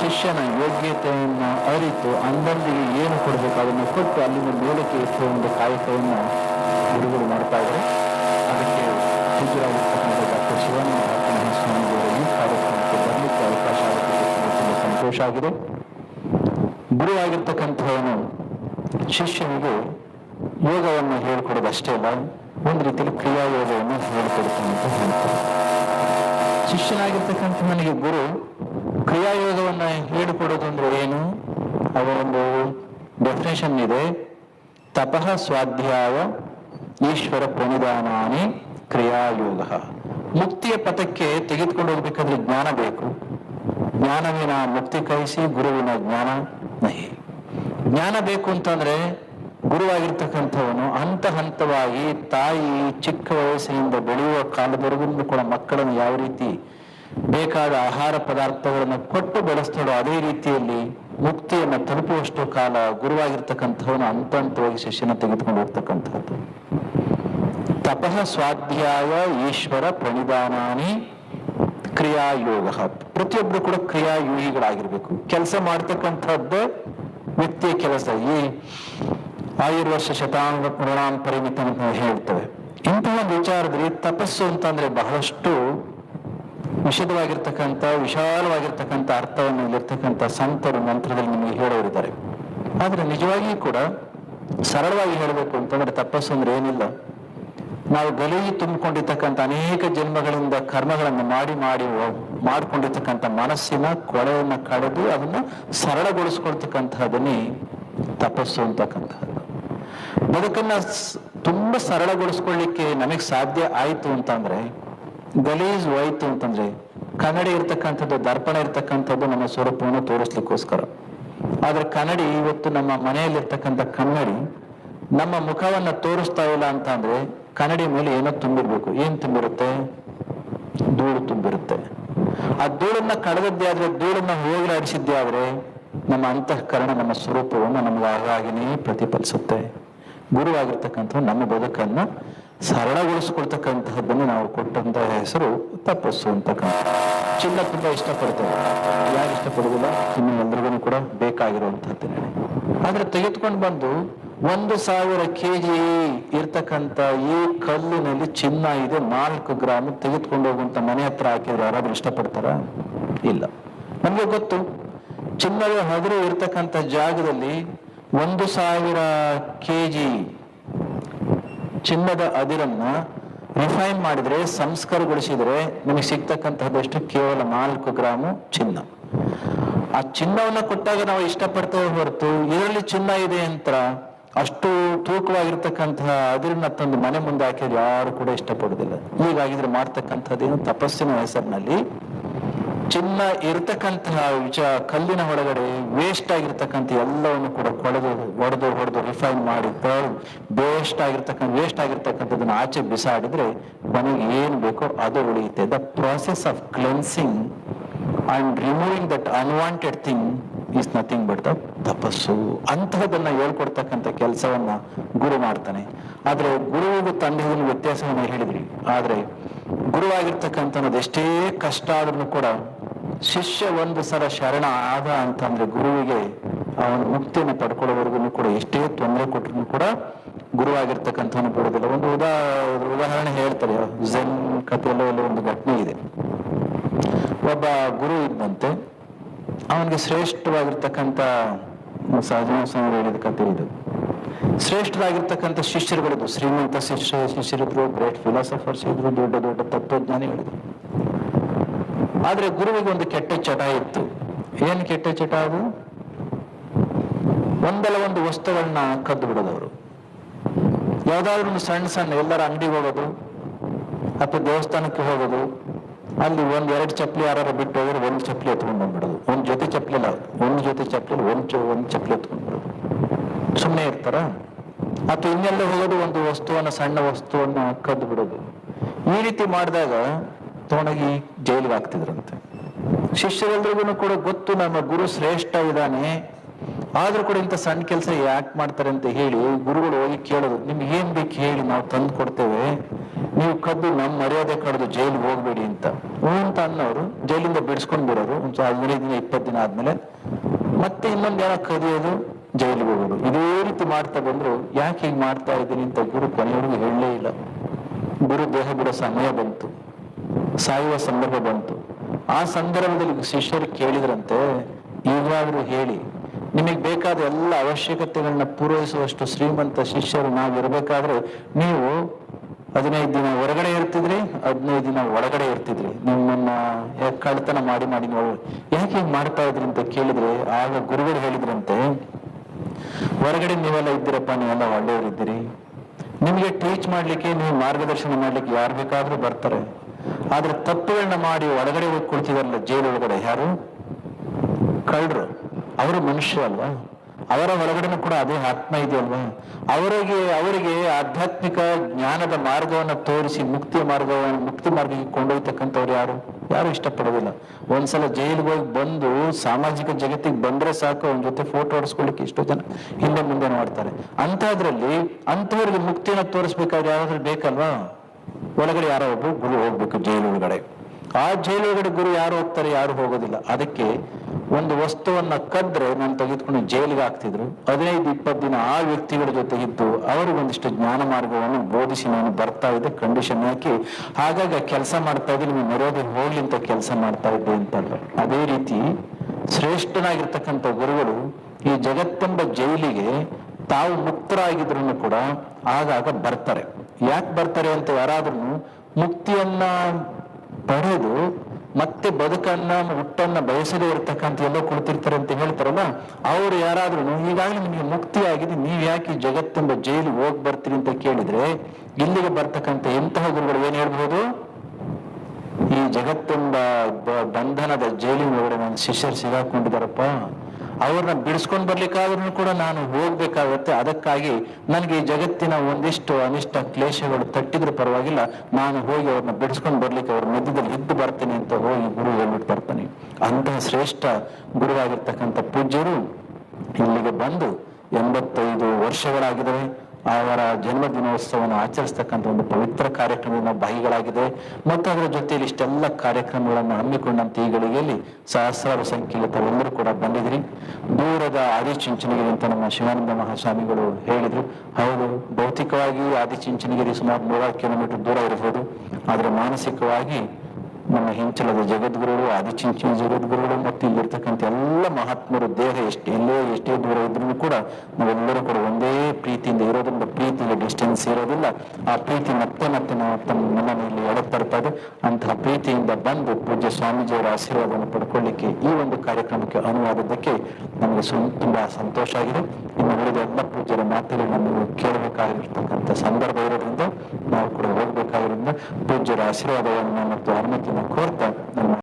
ಶಿಷ್ಯನ ಯೋಗ್ಯತೆಯನ್ನ ಅರಿತು ಅಂದಂದಿಗೆ ಏನು ಕೊಡಬೇಕು ಅದನ್ನು ಕೊಟ್ಟು ಅಲ್ಲಿಂದ ಮೇಲಕ್ಕೆ ಎತ್ತುವ ಒಂದು ಕಾಯಕವನ್ನು ಬಿಡುಗಡೆ ಮಾಡ್ತಾ ಇದ್ದಾರೆ. ಅದಕ್ಕೆ ಪೂಜ್ಯರಾಗಿರ್ತಕ್ಕಂಥ ಡಾಕ್ಟರ್ ಶಿವಾನಂದ ಸ್ವಾಮಿಗಳು ಈ ಕಾರ್ಯಕ್ರಮಕ್ಕೆ ಬರಲಿಕ್ಕೆ ಅವಕಾಶ ಆಗುತ್ತೆ ತುಂಬಾ ಸಂತೋಷ ಆಗಿದೆ. ಗುರು ಆಗಿರ್ತಕ್ಕಂಥವನು ಶಿಷ್ಯನಿಗೆ ಯೋಗವನ್ನು ಹೇಳ್ಕೊಡೋದಷ್ಟೇ ಅಲ್ಲ, ಒಂದು ರೀತಿಯಲ್ಲಿ ಕ್ರಿಯಾ ಯೋಗವನ್ನು ಹೇಳ್ಕೊಡ್ತಾನೆ ಅಂತ ಹೇಳ್ತಾರೆ ಶಿಷ್ಯನಾಗಿರ್ತಕ್ಕಂಥ ನನಗೆ ಗುರು ಕ್ರಿಯಾ ಯೋಗವನ್ನು ಹೇಳಿಕೊಡೋದು ಅಂದ್ರೆ ಏನು? ಅವರ ಒಂದು ಡೆಫಿನೇಷನ್ ಇದೆ. ತಪಃ ಸ್ವಾಧ್ಯಾಯ ಈಶ್ವರ ಪ್ರಣಿಧಾನಾನಿ ಕ್ರಿಯಾಯೋಗ ಮುಕ್ತಿಯ ಪಥಕ್ಕೆ ತೆಗೆದುಕೊಂಡು ಹೋಗ್ಬೇಕಾದ್ರೆ ಜ್ಞಾನ ಬೇಕು. ಜ್ಞಾನವಿನ ಮುಕ್ತಿ ಕೈಸಿ ಗುರುವಿನ ಜ್ಞಾನ ನಹಿ. ಜ್ಞಾನ ಬೇಕು ಅಂತಂದ್ರೆ ಗುರುವಾಗಿರ್ತಕ್ಕಂಥವನು, ಹಂತ ಹಂತವಾಗಿ ತಾಯಿ, ಚಿಕ್ಕ ವಯಸ್ಸಿನಿಂದ ಬೆಳೆಯುವ ಕಾಲದವರೆಗೂ ಕೂಡ ಮಕ್ಕಳನ್ನು ಯಾವ ರೀತಿ ಬೇಕಾದ ಆಹಾರ ಪದಾರ್ಥಗಳನ್ನು ಕೊಟ್ಟು ಬೆಳೆಸ್ತಾಳೋ ಅದೇ ರೀತಿಯಲ್ಲಿ ಮುಕ್ತಿಯನ್ನು ತಲುಪುವಷ್ಟು ಕಾಲ ಗುರುವಾಗಿರ್ತಕ್ಕಂಥವನು ಹಂತ ಹಂತವಾಗಿ ಶಿಷ್ಯನ ತೆಗೆದುಕೊಂಡು ಹೋಗ್ತಕ್ಕಂಥದ್ದು. ತಪಃ ಸ್ವಾಧ್ಯಾಯ ಈಶ್ವರ ಪ್ರಣಿಧಾನಿ ಕ್ರಿಯಾಯೋಗ. ಪ್ರತಿಯೊಬ್ಬರು ಕೂಡ ಕ್ರಿಯಾಯೋಗಿಗಳಾಗಿರ್ಬೇಕು. ಕೆಲಸ ಮಾಡ್ತಕ್ಕಂಥದ್ದೇ ವ್ಯಕ್ತಿಯ ಕೆಲಸ. ಈ ಆಯುರ್ವರ್ಷ ಶತಾಂಗ ಪ್ರಣಾಮ ಪರಿಮಿತ ಅಂತ ನಾವು ಹೇಳ್ತೇವೆ. ಇಂತಹ ವಿಚಾರದಲ್ಲಿ ತಪಸ್ಸು ಅಂತಂದ್ರೆ ಬಹಳಷ್ಟು ವಿಶದವಾಗಿರ್ತಕ್ಕಂಥ, ವಿಶಾಲವಾಗಿರ್ತಕ್ಕಂಥ ಅರ್ಥವನ್ನು ಇಲ್ಲಿರ್ತಕ್ಕಂಥ ಸಂತರು ಮಂತ್ರದಲ್ಲಿ ನಿಮಗೆ ಹೇಳೋರಿದ್ದಾರೆ. ಆದ್ರೆ ನಿಜವಾಗಿಯೂ ಕೂಡ ಸರಳವಾಗಿ ಹೇಳಬೇಕು ಅಂತಂದ್ರೆ ತಪಸ್ಸು ಅಂದ್ರೆ ಏನಿಲ್ಲ. ನಾವು ಗಲೀಜು ತುಂಬಿಕೊಂಡಿರ್ತಕ್ಕಂಥ ಅನೇಕ ಜನ್ಮಗಳಿಂದ ಕರ್ಮಗಳನ್ನು ಮಾಡಿ ಮಾಡಿ ಮಾಡಿಕೊಂಡಿರ್ತಕ್ಕಂಥ ಮನಸ್ಸಿನ ಕೊಳೆಯನ್ನು ಕಳೆದು ಅದನ್ನ ಸರಳಗೊಳಿಸ್ಕೊಳ್ತಕ್ಕಂತಹದನ್ನೇ ತಪಸ್ಸು ಅಂತಕ್ಕಂಥದ್ದು. ಬದುಕನ್ನ ತುಂಬಾ ಸರಳಗೊಳಿಸ್ಕೊಳ್ಳಿಕ್ಕೆ ನಮಗೆ ಸಾಧ್ಯ ಆಯ್ತು ಅಂತಂದ್ರೆ, ಗಲೀಜ್ ಹೋಯ್ತು ಅಂತಂದ್ರೆ, ಕನ್ನಡಿ ಇರ್ತಕ್ಕಂಥದ್ದು, ದರ್ಪಣ ಇರ್ತಕ್ಕಂಥದ್ದು ನಮ್ಮ ಸ್ವರೂಪವನ್ನು ತೋರಿಸ್ಲಿಕ್ಕೋಸ್ಕರ. ಆದ್ರೆ ಕನ್ನಡಿ ಇವತ್ತು ನಮ್ಮ ಮನೆಯಲ್ಲಿರ್ತಕ್ಕಂಥ ಕನ್ನಡಿ ನಮ್ಮ ಮುಖವನ್ನ ತೋರಿಸ್ತಾ ಇಲ್ಲ ಅಂತ ಅಂದ್ರೆ ಕನ್ನಡಿ ಮೇಲೆ ಏನೋ ತುಂಬಿರ್ಬೇಕು. ಏನ್ ತುಂಬಿರುತ್ತೆ? ಧೂಳು ತುಂಬಿರುತ್ತೆ. ಆ ಧೂಳನ್ನ ಕಳೆದದ್ದೇ ಆದ್ರೆ, ಧೂಳನ್ನ ಹೋಗಲಾಡಿಸಿದ್ದೇ ಆದ್ರೆ, ನಮ್ಮ ಅಂತಃಕರಣ, ನಮ್ಮ ಸ್ವರೂಪವನ್ನು ನಮ್ಗೆ ಹಾಗಾಗಿನೇ ಪ್ರತಿಫಲಿಸುತ್ತೆ. ಗುರುವಾಗಿರ್ತಕ್ಕಂಥ ನಮ್ಮ ಬದುಕನ್ನ ಸರಳಗೊಳಿಸ್ಕೊಳ್ತಕ್ಕಂತಹದ್ದನ್ನು ನಾವು ಕೊಟ್ಟಂತಹ ಹೆಸರು ತಪಸ್ಸು ಅಂತಕ್ಕಂಥ ಚಿನ್ನ ತುಂಬ ಇಷ್ಟಪಡ್ತೇವೆ. ಯಾರು ಇಷ್ಟಪಡುವುದಿಲ್ಲ? ಚಿನ್ನ ಎಲ್ರಿಗೂ ಕೂಡ ಬೇಕಾಗಿರುವಂತಹದ್ದು ಆದ್ರೆ ತೆಗೆದುಕೊಂಡು ಬಂದು ಒಂದು ಸಾವಿರ ಕೆಜಿ ಇರ್ತಕ್ಕಂಥ ಈ ಕಲ್ಲಿನಲ್ಲಿ ಚಿನ್ನ ಇದೆ, ನಾಲ್ಕು ಗ್ರಾಮ್ ತೆಗೆದುಕೊಂಡು ಹೋಗುವಂತ ಮನೆ ಹತ್ರ ಹಾಕಿದ್ರೆ ಯಾರಾದ್ರೂ ಇಷ್ಟಪಡ್ತಾರ? ಇಲ್ಲ. ನಮ್ಗೆ ಗೊತ್ತು. ಚಿನ್ನದ ಹದರು ಇರ್ತಕ್ಕಂಥ ಜಾಗದಲ್ಲಿ ಒಂದು ಸಾವಿರ ಕೆಜಿ ಚಿನ್ನದ ಅದಿರನ್ನ ರಿಫೈನ್ ಮಾಡಿದ್ರೆ, ಸಂಸ್ಕಾರಗೊಳಿಸಿದ್ರೆ ನಿಮಗೆ ಸಿಗ್ತಕ್ಕಂತಹದಷ್ಟು ಕೇವಲ ನಾಲ್ಕು ಗ್ರಾಮು ಚಿನ್ನ. ಆ ಚಿನ್ನವನ್ನ ಕೊಟ್ಟಾಗ ನಾವು ಇಷ್ಟಪಡ್ತೇವೆ ಹೊರತು ಇದರಲ್ಲಿ ಚಿನ್ನ ಇದೆ ಅಂತ ಅಷ್ಟು ತೂಕವಾಗಿರ್ತಕ್ಕಂತಹ ಅದಿರನ್ನ ತಂದು ಮನೆ ಮುಂದೆ ಹಾಕಿದ್ರೆ ಯಾರು ಕೂಡ ಇಷ್ಟಪಡುದಿಲ್ಲ ಹೀಗಾಗಿದ್ರೆ ಮಾಡ್ತಕ್ಕಂಥದ್ದೇನು ತಪಸ್ಸಿನ ಹೆಸರಿನಲ್ಲಿ ಚಿನ್ನ ಇರತಕ್ಕಂತಹ ವಿಚ ಕಲ್ಲಿನ ಒಳಗಡೆ ವೇಸ್ಟ್ ಆಗಿರ್ತಕ್ಕಂಥ ಎಲ್ಲವನ್ನು ಕೂಡ ಕೊಳೆದು ಹೊಡೆದು ಹೊಡೆದು ರಿಫೈನ್ ಮಾಡಿ ವೇಸ್ಟ್ ಆಗಿರ್ತಕ್ಕಂಥ ವೇಸ್ಟ್ ಆಗಿರ್ತಕ್ಕಂಥದ್ದನ್ನು ಆಚೆ ಬಿಸಾಡಿದ್ರೆ ಮನೆಗೆ ಏನು ಬೇಕೋ ಅದು ಉಳಿಯುತ್ತೆ. The process of cleansing and removing that unwanted thing is nothing but the tapas ಅಂತಹದನ್ನ ಹೇಳ್ಕೊಡ್ತಕ್ಕಂಥ ಕೆಲಸವನ್ನ ಗುರು ಮಾಡ್ತಾನೆ. ಆದ್ರೆ ಗುರುವಿಗೂ ತಂದೆಗೂ ವ್ಯತ್ಯಾಸವನ್ನ ಹೇಳಿದ್ರಿ. ಆದ್ರೆ ಗುರುವಾಗಿರ್ತಕ್ಕಂಥ ಎಷ್ಟೇ ಕಷ್ಟ ಆದ್ರೂ ಕೂಡ ಶಿಷ್ಯ ಒಂದು ಸಲ ಶರಣ ಆದ ಅಂತಂದ್ರೆ ಗುರುವಿಗೆ ಅವನ ಮುಕ್ತಿಯನ್ನು ಪಡ್ಕೊಳ್ಳೋವರೆಗೂ ಕೂಡ ಎಷ್ಟೇ ತೊಂದರೆ ಕೊಟ್ಟರು ಕೂಡ ಗುರುವಾಗಿರ್ತಕ್ಕಂಥವನು ಬಿಡೋದಿಲ್ಲ ಒಂದು ಉದಾ, ಉದಾಹರಣೆ ಹೇಳ್ತಾರೆ. ಝೆನ್ ಕಥೆಯಲ್ಲಿ ಒಂದು ಘಟನೆ ಇದೆ. ಒಬ್ಬ ಗುರು ಇದ್ದಂತೆ ಅವನಿಗೆ ಶ್ರೇಷ್ಠವಾಗಿರ್ತಕ್ಕಂಥ ಸಹಜನ ಸ್ವಾಮಿ ಹೇಳಿದ ಕಥೆ ಇದು. ಶ್ರೇಷ್ಠರಾಗಿರ್ತಕ್ಕಂಥ ಶಿಷ್ಯರುಗಳಿದ್ರು ಶ್ರೀಮಂತ ಶಿಷ್ಯ, ಶಿಷ್ಯರಿದ್ರು ಗ್ರೇಟ್ ಫಿಲಾಸಫರ್ಸ್ ಇದ್ರು, ದೊಡ್ಡ ದೊಡ್ಡ ತತ್ವಜ್ಞಾನಿಗಳಿದ್ರು. ಆದ್ರೆ ಗುರುವಿಗೆ ಒಂದು ಕೆಟ್ಟ ಚಟ ಇತ್ತು. ಏನು ಕೆಟ್ಟ ಚಟ ಅದು? ಒಂದಲ್ಲ ಒಂದು ವಸ್ತುಗಳನ್ನ ಕದ್ದು ಬಿಡೋದವರು. ಯಾವುದಾದ್ರೂ ಒಂದು ಸಣ್ಣ ಸಣ್ಣ ಎಲ್ಲರ ಅಂಗಡಿಗೆ ಹೋಗೋದು, ಅಥವಾ ದೇವಸ್ಥಾನಕ್ಕೆ ಹೋಗೋದು, ಅಲ್ಲಿ ಒಂದು ಎರಡು ಚಪ್ಪಲಿ ಯಾರು ಬಿಟ್ಟು ಹೋದ್ರೆ ಒಂದು ಚಪ್ಪಲಿ ಎತ್ಕೊಂಡು ಬಂದ್ಬಿಡೋದು. ಒಂದ್ ಜೊತೆ ಚಪ್ಪಲಿ ಅಲ್ಲ, ಒಂದು ಜೊತೆ ಚಪ್ಪಲಿ ಒಂದು ಒಂದ್ ಚಪ್ಪಲಿ ಎತ್ಕೊಂಡ್ಬಿಡೋದು ಸುಮ್ಮನೆ ಇರ್ತಾರ? ಅಥವಾ ಇನ್ನೆಲ್ಲ ಹೋಗೋದು ಒಂದು ವಸ್ತುವನ್ನ, ಸಣ್ಣ ವಸ್ತುವನ್ನ ಕದ್ದು ಬಿಡೋದು. ಈ ರೀತಿ ಮಾಡಿದಾಗ ತಗೊಂಡೋಗಿ ಜೈಲಿಗೆ ಹಾಕ್ತಿದ್ರಂತೆ ಶಿಷ್ಯರೆಲ್ರಿಗೂ ಕೂಡ ಗೊತ್ತು ನಮ್ಮ ಗುರು ಶ್ರೇಷ್ಠ ಇದ್ದಾನೆ. ಆದ್ರೂ ಕೂಡ ಇಂಥ ಸಣ್ಣ ಕೆಲಸ ಯಾಕೆ ಮಾಡ್ತಾರೆ ಅಂತ ಹೇಳಿ ಗುರುಗಳು ಹೋಗಿ ಕೇಳೋದು. ನಿಮ್ಗೆ ಏನ್ ಬೇಕು ಹೇಳಿ ನಾವು ತಂದು ಕೊಡ್ತೇವೆ. ನೀವು ಕದ್ದು ನಮ್ಮ ಮರ್ಯಾದೆ ಕಡ್ದು ಜೈಲಿಗೆ ಹೋಗ್ಬೇಡಿ ಅಂತ. ಹ್ಞೂ ಅಂತ ಅನ್ನೋರು ಜೈಲಿಂದ ಬಿಡಿಸ್ಕೊಂಡ್ ಬಿಡೋರು. ಒಂದು ಹದಿನೈದು ದಿನ, ಇಪ್ಪತ್ತು ದಿನ ಆದ್ಮೇಲೆ ಮತ್ತೆ ಇನ್ನೊಂದ್ ಯಾರ ಕದಿಯೋದು, ಜೈಲಿಗೆ ಹೋಗೋದು. ಇದೇ ರೀತಿ ಮಾಡ್ತಾ ಬಂದ್ರು. ಯಾಕೆ ಹೀಗೆ ಮಾಡ್ತಾ ಇದ್ದೀನಿ ಅಂತ ಗುರು ಕೊನೆಯವರೆಗೂ ಹೇಳಲೇ ಇಲ್ಲ. ಗುರು ದೇಹ ಬಿಡೋ ಸಮಯ ಬಂತು. ಸಾಯುವ ಸಂದರ್ಭ ಬಂತು. ಆ ಸಂದರ್ಭದಲ್ಲಿ ಶಿಷ್ಯರು ಕೇಳಿದ್ರಂತೆ ಈಗಾದ್ರೂ ಹೇಳಿ, ನಿಮಗೆ ಬೇಕಾದ ಎಲ್ಲ ಅವಶ್ಯಕತೆಗಳನ್ನ ಪೂರೈಸುವಷ್ಟು ಶ್ರೀಮಂತ ಶಿಷ್ಯರು ನಾವು ಇರ್ಬೇಕಾದ್ರೆ ನೀವು ಹದಿನೈದು ದಿನ ಹೊರಗಡೆ ಇರ್ತಿದ್ರಿ, ಹದಿನೈದು ದಿನ ಒಳಗಡೆ ಇರ್ತಿದ್ರಿ. ನಿಮ್ಮನ್ನ ಕಳ್ತನ ಮಾಡಿ ಮಾಡಿ ನೋಡಿ ಯಾಕೆ ಮಾಡ್ತಾ ಇದ್ರಿ ಅಂತ ಕೇಳಿದ್ರೆ, ಆಗ ಗುರುಗಳು ಹೇಳಿದ್ರಂತೆ, ಹೊರಗಡೆ ನೀವೆಲ್ಲ ಇದ್ದೀರಪ್ಪ, ನೀವೆಲ್ಲ ಒಳ್ಳೆಯವರಿದ್ದೀರಿ. ನಿಮಗೆ ಟೀಚ್ ಮಾಡ್ಲಿಕ್ಕೆ, ನೀವು ಮಾರ್ಗದರ್ಶನ ಮಾಡ್ಲಿಕ್ಕೆ ಯಾರು ಬೇಕಾದ್ರೂ ಬರ್ತಾರೆ. ಆದ್ರೆ ತಪ್ಪುಗಳನ್ನ ಮಾಡಿ ಒಳಗಡೆ ಹೋಗಿ ಕುಳಿತಿದಾರಲ್ಲ ಜೈಲು ಒಳಗಡೆ ಯಾರು? ಕಳ್ಳರು. ಅವರು ಮನುಷ್ಯ ಅಲ್ವಾ? ಅವರ ಒಳಗಡೆನೂ ಕೂಡ ಅದೇ ಆತ್ಮ ಇದೆಯಲ್ವಾ? ಅವರಿಗೆ ಅವರಿಗೆ ಆಧ್ಯಾತ್ಮಿಕ ಜ್ಞಾನದ ಮಾರ್ಗವನ್ನು ತೋರಿಸಿ, ಮುಕ್ತಿಯ ಮಾರ್ಗವನ್ನು, ಮುಕ್ತಿ ಮಾರ್ಗಕ್ಕೆ ಕೊಂಡೊಯ್ತಕ್ಕಂಥವ್ರು ಯಾರು? ಯಾರು ಇಷ್ಟಪಡೋದಿಲ್ಲ. ಒಂದ್ಸಲ ಜೈಲಿಗೆ ಹೋಗಿ ಬಂದು ಸಾಮಾಜಿಕ ಜಗತ್ತಿಗೆ ಬಂದ್ರೆ ಸಾಕು, ಅವನ ಜೊತೆ ಫೋಟೋ ಹೊಡೆಸ್ಕೊಳ್ಳಿಕ್ಕೆ ಎಷ್ಟೋ ಜನ ಹಿಂದೆ ಮುಂದೆ ಮಾಡ್ತಾರೆ. ಅಂತದ್ರಲ್ಲಿ ಅಂಥವ್ರಿಗೆ ಮುಕ್ತಿಯನ್ನು ತೋರಿಸ್ಬೇಕಾದ್ರೆ ಯಾರಾದ್ರೂ ಬೇಕಲ್ವಾ? ಒಳಗಡೆ ಯಾರೋ ಒಬ್ಬ ಗುರು ಹೋಗ್ಬೇಕು ಜೈಲು ಒಳಗಡೆ. ಆ ಜೈಲು ಒಳಗಡೆ ಗುರು ಯಾರು ಹೋಗ್ತಾರೆ, ಯಾರು ಹೋಗೋದಿಲ್ಲ. ಅದಕ್ಕೆ ಒಂದು ವಸ್ತುವನ್ನ ಕದ್ರೆ ನಾನು ತೆಗೆದುಕೊಂಡು ಜೈಲಿಗೆ ಹಾಕ್ತಿದ್ರು. ಹದಿನೈದು, ಇಪ್ಪತ್ತು ದಿನ ಆ ವ್ಯಕ್ತಿಗಳ ಜೊತೆ ಇದ್ದು ಅವರಿಗೆ ಒಂದಿಷ್ಟು ಜ್ಞಾನ ಮಾರ್ಗವನ್ನು ಬೋಧಿಸಿ ನಾನು ಬರ್ತಾ ಇದ್ದೆ ಕಂಡೀಷನ್ ಹಾಕಿ. ಹಾಗಾಗ ಕೆಲಸ ಮಾಡ್ತಾ ಇದ್ದೆ ನಿಮಗೆ ಮರ್ಯಾದೆ ಹೋಗ್ಲಿ ಅಂತ ಕೆಲಸ ಮಾಡ್ತಾ ಇದ್ದೆ ಅಂತಲ್ಲ ಅದೇ ರೀತಿ ಶ್ರೇಷ್ಠನಾಗಿರ್ತಕ್ಕಂಥ ಗುರುಗಳು ಈ ಜಗತ್ತೆಂಬ ಜೈಲಿಗೆ ತಾವು ಮುಕ್ತರಾಗಿದ್ರು ಕೂಡ ಆಗಾಗ ಬರ್ತಾರೆ. ಯಾಕೆ ಬರ್ತಾರೆ ಅಂತ ಯಾರಾದ್ರೂ ಮುಕ್ತಿಯನ್ನ ಪಡೆದು ಮತ್ತೆ ಬದುಕನ್ನ ಹುಟ್ಟನ್ನ ಬಯಸದೇ ಇರ್ತಕ್ಕಂಥ ಎಲ್ಲೋ ಕುಳಿತಿರ್ತಾರೆ ಅಂತ ಹೇಳ್ತಾರಲ್ಲ, ಅವ್ರು ಯಾರಾದ್ರೂ ಈಗಾಗಲೇ ನಿಮಗೆ ಮುಕ್ತಿ ಆಗಿದೆ ನೀವ್ ಯಾಕೆ ಜಗತ್ತೆಂಬ ಜೈಲು ಹೋಗಿ ಬರ್ತೀರಿ ಅಂತ ಕೇಳಿದ್ರೆ, ಇಲ್ಲಿಗೆ ಬರ್ತಕ್ಕಂಥ ಎಂತಹ ಗುರುಗಳು ಏನ್ ಹೇಳ್ಬಹುದು? ಈ ಜಗತ್ತೆಂಬ ಬಂಧನದ ಜೈಲಿನ ಒಳಗಡೆ ನನ್ನ ಶಿಷ್ಯರು ಸಿಗಾಕೊಂಡಿದಾರಪ್ಪ ಅವ್ರನ್ನ ಬಿಡಿಸ್ಕೊಂಡ್ ಬರ್ಲಿಕ್ಕಾದ್ರೂ ಕೂಡ ನಾನು ಹೋಗ್ಬೇಕಾಗತ್ತೆ. ಅದಕ್ಕಾಗಿ ನನಗೆ ಈ ಜಗತ್ತಿನ ಒಂದಿಷ್ಟು ಅನಿಷ್ಟ ಕ್ಲೇಶಗಳು ತಟ್ಟಿದ್ರು ಪರವಾಗಿಲ್ಲ. ನಾನು ಹೋಗಿ ಅವ್ರನ್ನ ಬಿಡಿಸ್ಕೊಂಡ್ ಬರ್ಲಿಕ್ಕೆ ಅವ್ರ ಮಧ್ಯದಲ್ಲಿ ಇದ್ದು ಬರ್ತೀನಿ ಅಂತ ಹೋಗಿ ಗುರು ಹೇಳ್ಬಿಟ್ಟು ಬರ್ತಾನೆ. ಅಂತಹ ಶ್ರೇಷ್ಠ ಗುರುವಾಗಿರ್ತಕ್ಕಂಥ ಪೂಜ್ಯರು ಇಲ್ಲಿಗೆ ಬಂದು ಎಂಬತ್ತೈದು ವರ್ಷಗಳಾಗಿದ್ದಾವೆ. ಅವರ ಜನ್ಮ ದಿನೋತ್ಸವವನ್ನು ಆಚರಿಸ್ತಕ್ಕಂಥ ಒಂದು ಪವಿತ್ರ ಕಾರ್ಯಕ್ರಮದ ಭಾಗಿಗಳಾಗಿದೆ ಮತ್ತು ಅದರ ಜೊತೆಯಲ್ಲಿ ಇಷ್ಟೆಲ್ಲ ಕಾರ್ಯಕ್ರಮಗಳನ್ನು ಹಮ್ಮಿಕೊಂಡಂತ ಈ ಗಳಿಗೆಯಲ್ಲಿ ಸಹಸ್ರಾರು ಸಂಖ್ಯೆಯಲ್ಲಿ ಕೂಡ ಬಂದಿದ್ರಿ. ದೂರದ ಆದಿಚುಂಚನಗಿರಿ ಅಂತ ನಮ್ಮ ಶಿವಾನಂದ ಮಹಾಸ್ವಾಮಿಗಳು ಹೇಳಿದ್ರು. ಹೌದು, ಭೌತಿಕವಾಗಿ ಆದಿಚುಂಚನಗಿರಿ ಸುಮಾರು ನೂರಾರು ಕಿಲೋಮೀಟರ್ ದೂರ ಇರಬಹುದು. ಆದರೆ ಮಾನಸಿಕವಾಗಿ ನಮ್ಮ ಹಿಂಚಲದ ಜಗದ್ಗುರುಗಳು, ಆದಿಚಿಂಚಿನ ಜಗದ್ಗುರುಗಳು ಮತ್ತು ಇಲ್ಲಿರ್ತಕ್ಕಂಥ ಎಲ್ಲ ಮಹಾತ್ಮರು, ದೇಹ ಎಷ್ಟು, ಎಲ್ಲೇ ಎಷ್ಟೇ ದೂರ ಇದ್ರೂ ಕೂಡ ನಾವೆಲ್ಲರೂ ಕೂಡ ಒಂದೇ ಪ್ರೀತಿಯಿಂದ ಇರೋದ್ರಿಂದ ಪ್ರೀತಿಗೆ ಡಿಸ್ಟೆನ್ಸ್ ಇರೋದಿಲ್ಲ. ಆ ಪ್ರೀತಿ ಮತ್ತೆ ಮತ್ತೆ ನಾವು ತಮ್ಮ ಮನೆಯಲ್ಲಿ ಎಳೆದು ಇದೆ. ಅಂತಹ ಪ್ರೀತಿಯಿಂದ ಬಂದು ಪೂಜ್ಯ ಸ್ವಾಮೀಜಿಯವರ ಆಶೀರ್ವಾದವನ್ನು ಪಡ್ಕೊಳ್ಳಿಕ್ಕೆ ಈ ಒಂದು ಕಾರ್ಯಕ್ರಮಕ್ಕೆ ಅನುವಾದದಕ್ಕೆ ನಮಗೆ ತುಂಬಾ ಸಂತೋಷ ಆಗಿದೆ. ಇನ್ನು ಉಳಿದ ಎಲ್ಲ ಪೂಜ್ಯರ ಮಾತುಗಳನ್ನು ನಮಗೆ ಕೇಳಬೇಕಾಗಿರ್ತಕ್ಕಂಥ ಸಂದರ್ಭ ಇರೋದ್ರಿಂದ ನಾವು ಕೂಡ ಹೋಗ್ಬೇಕಾಗಿರೋದ್ರಿಂದ ಪೂಜ್ಯರ ಆಶೀರ್ವಾದವನ್ನು ಮತ್ತು ಅನುಮತಿಯನ್ನು ಕೋರ್ತಾ ನನ್ನ